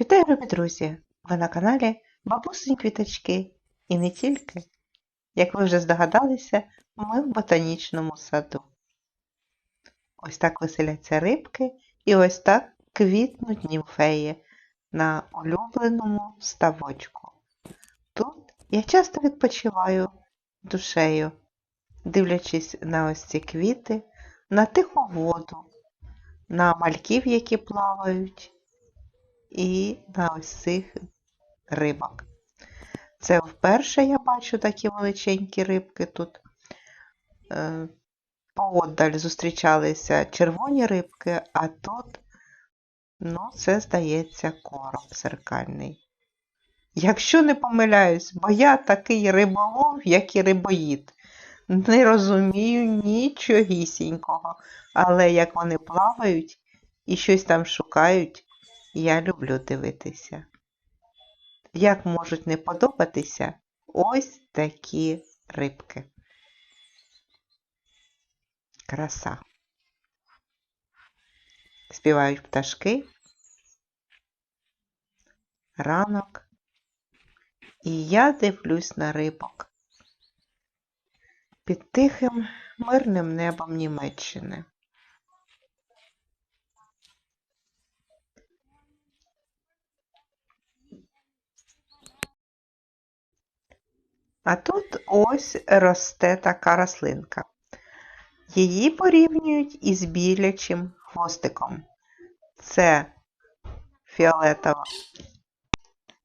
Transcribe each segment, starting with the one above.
Вітаю, любі друзі! Ви на каналі Бабусині Квіточки. І не тільки. Як ви вже здогадалися, ми в ботанічному саду. Ось так веселяться рибки і ось так квітнуть німфеї на улюбленому ставочку. Тут я часто відпочиваю душею, дивлячись на ось ці квіти, на тиху воду, на мальків, які плавають і на ось цих рибок. Це вперше я бачу такі величенькі рибки тут. Е, Поодаль зустрічалися червоні рибки, а тут, ну, це, здається, короб зеркальний. Якщо не помиляюсь, бо я такий риболов, як і рибоїд. Не розумію нічогісінького, але як вони плавають і щось там шукають, я люблю дивитися. Як можуть не подобатися ось такі рибки. Краса. Співають пташки. Ранок. І я дивлюсь на рибок під тихим мирним небом Німеччини. А тут ось росте така рослинка. Її порівнюють із білячим хвостиком. Це фіолетова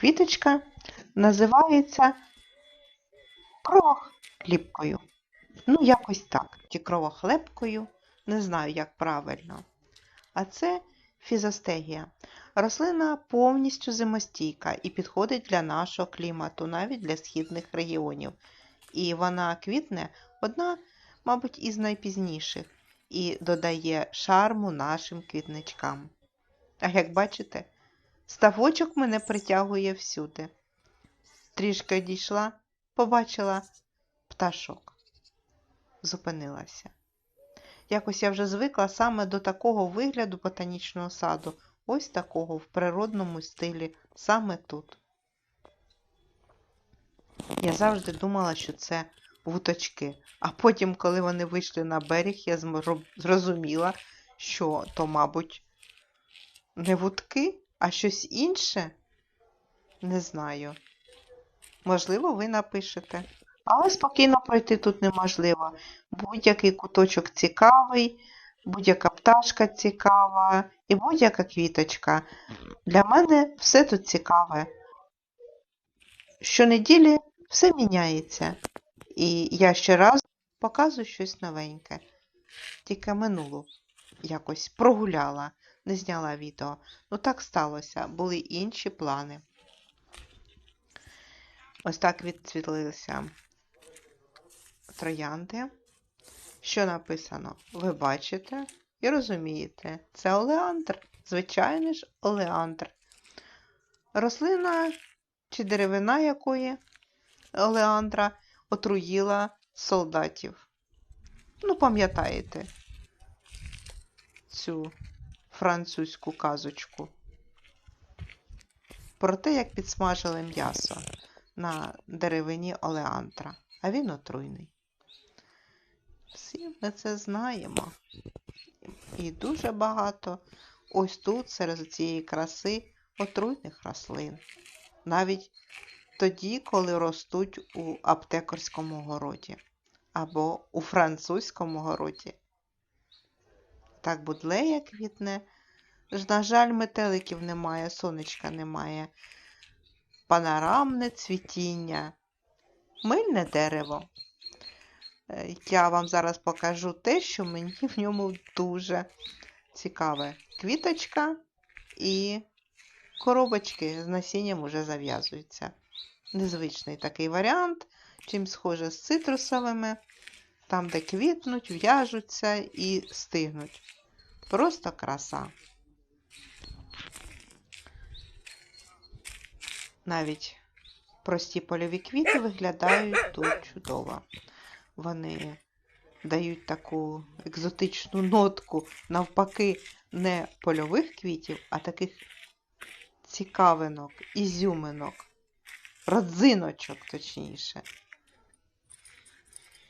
квіточка, називається кровохлібкою. Ну, якось так, чи кровохлебкою, не знаю, як правильно. А це фізостегія. Рослина повністю зимостійка і підходить для нашого клімату, навіть для східних регіонів. І вона квітне одна, мабуть, із найпізніших і додає шарму нашим квітничкам. А як бачите, ставочок мене притягує всюди. Трішки дійшла, побачила пташок. Зупинилася. Якось я вже звикла саме до такого вигляду ботанічного саду, ось такого в природному стилі, саме тут. Я завжди думала, що це вуточки, а потім, коли вони вийшли на берег, я зрозуміла, що то, мабуть, не вудки, а щось інше. Не знаю. Можливо, ви напишете. Але спокійно пройти тут неможливо. Будь-який куточок цікавий, будь-яка пташка цікава і будь-яка квіточка. Для мене все тут цікаве. Щонеділі все міняється. І я щоразу показую щось новеньке. Тільки минулу якось прогуляла, не зняла відео. Ну так сталося, були інші плани. Ось так відсвітлилися троянди. Що написано? Ви бачите і розумієте, це олеандр, звичайний ж олеандр. Рослина чи деревина якої олеандра отруїла солдатів. Ну, пам'ятаєте цю французьку казочку про те, як підсмажили м'ясо на деревині олеандра, а він отруйний. Всі ми це знаємо. І дуже багато ось тут, серед цієї краси, отруйних рослин. Навіть тоді, коли ростуть у аптекарському городі або у французькому городі. Так будлея квітне. Ж, На жаль, метеликів немає, сонечка немає. Панорамне цвітіння, мильне дерево. Е, Я вам зараз покажу те, що мені в ньому дуже цікаве. Квіточка і коробочки з насінням уже зав'язуються. Незвичний такий варіант, чим схоже з цитрусовими, там, де квітнуть, в'яжуться і стигнуть. Просто краса. Навіть прості польові квіти виглядають тут чудово. Вони дають таку екзотичну нотку, навпаки, не польових квітів, а таких цікавинок, ізюминок, родзиночок, точніше.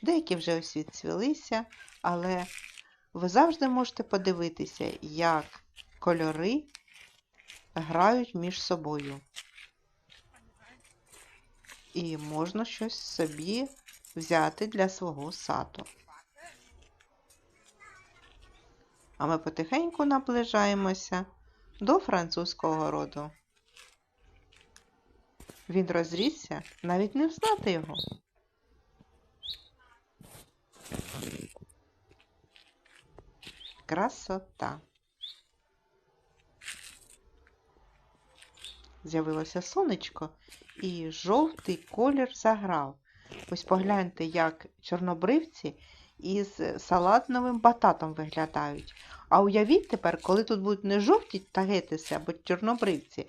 Деякі вже ось відцвілися, але ви завжди можете подивитися, як кольори грають між собою. І можна щось собі взяти для свого саду. А ми потихеньку наближаємося до французького роду. Він розрісся, навіть не взнати його. Красота. З'явилося сонечко, і жовтий колір заграв. Ось погляньте, як чорнобривці із салатновим бататом виглядають. А уявіть тепер, коли тут будуть не жовті тагетиси або чорнобривці,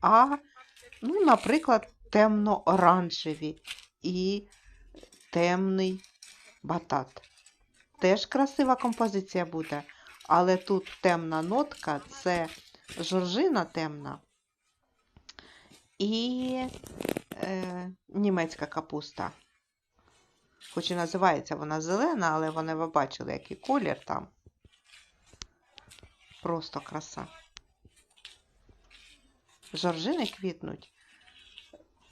а, ну, наприклад, темно-оранжеві і темний батат. Теж красива композиція буде, але тут темна нотка це жоржина темна і е, німецька капуста. Хоч і називається вона зелена, але вони ви бачили, який колір там. Просто краса. Жоржини квітнуть.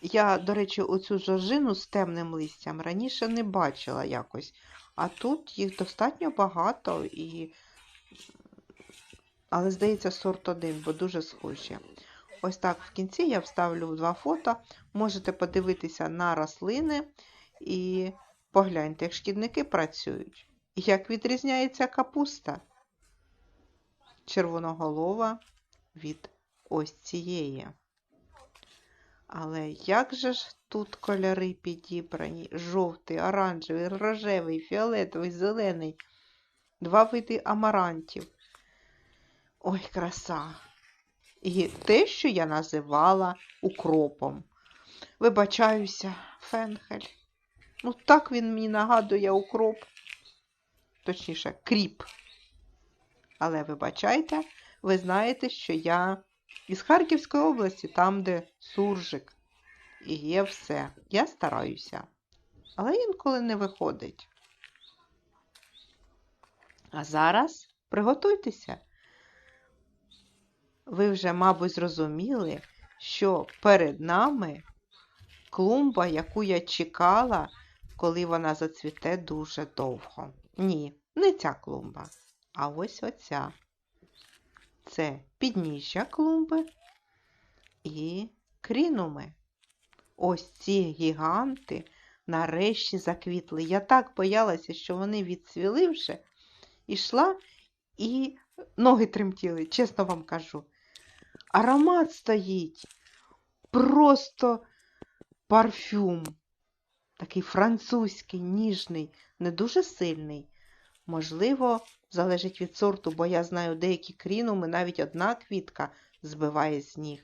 Я, до речі, оцю жоржину з темним листям раніше не бачила якось. А тут їх достатньо багато і. Але, здається, сорт один, бо дуже схожі. Ось так в кінці я вставлю два фото. Можете подивитися на рослини і погляньте, як шкідники працюють. Як відрізняється капуста червоноголова від ось цієї. Але як же ж тут кольори підібрані? Жовтий, оранжевий, рожевий, фіолетовий, зелений. Два види амарантів. Ой, краса! І те, що я називала укропом. Вибачаюся, фенхель. Ну, так він мені нагадує укроп. Точніше, кріп. Але вибачайте, ви знаєте, що я із Харківської області, там, де суржик. І є все. Я стараюся. Але інколи не виходить. А зараз приготуйтеся. Ви вже, мабуть, зрозуміли, що перед нами клумба, яку я чекала, коли вона зацвіте дуже довго. Ні, не ця клумба, а ось оця. Це підніжжя клумби і крінуми. Ось ці гіганти нарешті заквітли. Я так боялася, що вони відцвіли вже. Ішла і ноги тремтіли, чесно вам кажу. Аромат стоїть. Просто парфюм. Такий французький, ніжний, не дуже сильний. Можливо, залежить від сорту, бо я знаю деякі крінуми, навіть одна квітка збиває з ніг.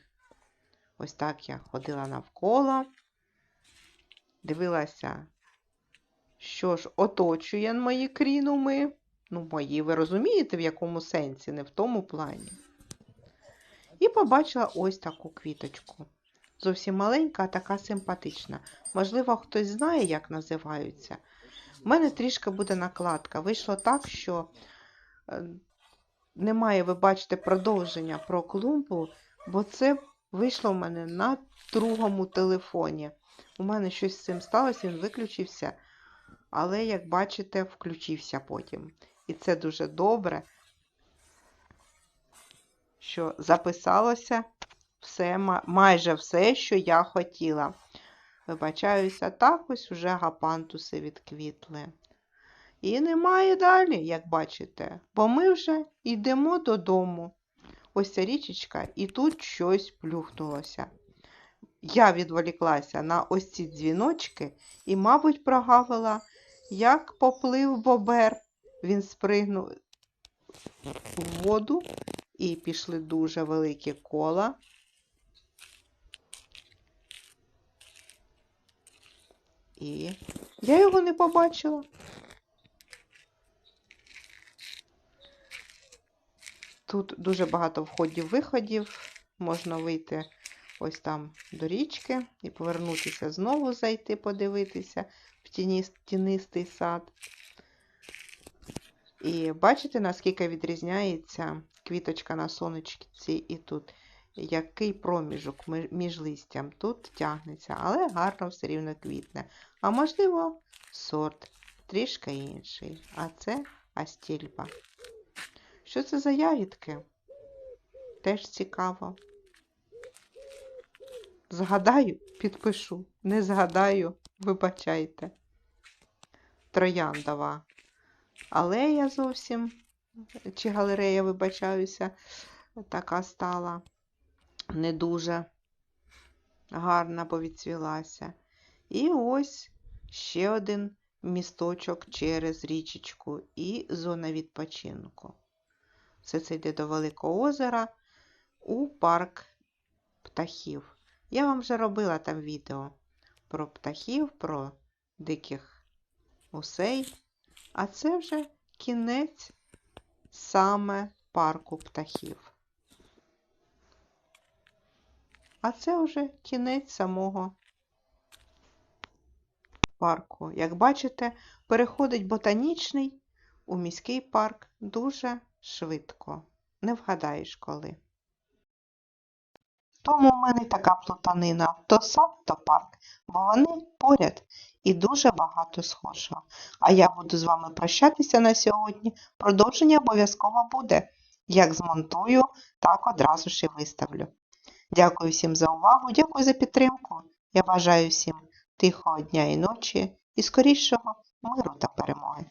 Ось так я ходила навколо, дивилася, що ж оточує мої крінуми. Ну, мої, ви розумієте, в якому сенсі, не в тому плані. І побачила ось таку квіточку. Зовсім маленька, а така симпатична. Можливо, хтось знає, як називаються. У мене трішки буде накладка. Вийшло так, що е, немає, ви бачите, продовження про клумбу, бо це вийшло в мене на другому телефоні. У мене щось з цим сталося, він виключився, але, як бачите, включився потім. І це дуже добре, що записалося все, майже все, що я хотіла. Вибачаюся, так ось уже гапантуси відквітли. І немає далі, як бачите, бо ми вже йдемо додому. Ось ця річечка, і тут щось плюхнулося. Я відволіклася на ось ці дзвіночки і, мабуть, прогавила, як поплив бобер. Він спригнув в воду і пішли дуже великі кола. І я його не побачила. Тут дуже багато входів-виходів. можна вийти ось там до річки і повернутися знову зайти, подивитися в тінистий сад. І бачите, наскільки відрізняється квіточка на сонечці і тут. Який проміжок між листям тут тягнеться, але гарно все рівно квітне. А можливо, сорт трішки інший. А це астільба. Що це за ягідки? Теж цікаво. Згадаю, підпишу. Не згадаю, вибачайте. Трояндова. Алея зовсім, чи галерея, вибачаюся, така стала. Не дуже гарна, бо відцвілася. І ось ще один місточок через річечку і зона відпочинку. Все це йде до Великого озера у парк птахів. Я вам вже робила там відео про птахів, про диких гусей. А це вже кінець саме парку птахів. А це вже кінець самого парку. Як бачите, переходить ботанічний у міський парк дуже швидко. Не вгадаєш коли. Тому в мене така плутанина то сад, то парк, бо вони поряд і дуже багато схожого. А я буду з вами прощатися на сьогодні. Продовження обов'язково буде. Як змонтую, так одразу ж і виставлю. Дякую всім за увагу, дякую за підтримку. Я бажаю всім тихого дня і ночі і скорішого миру та перемоги.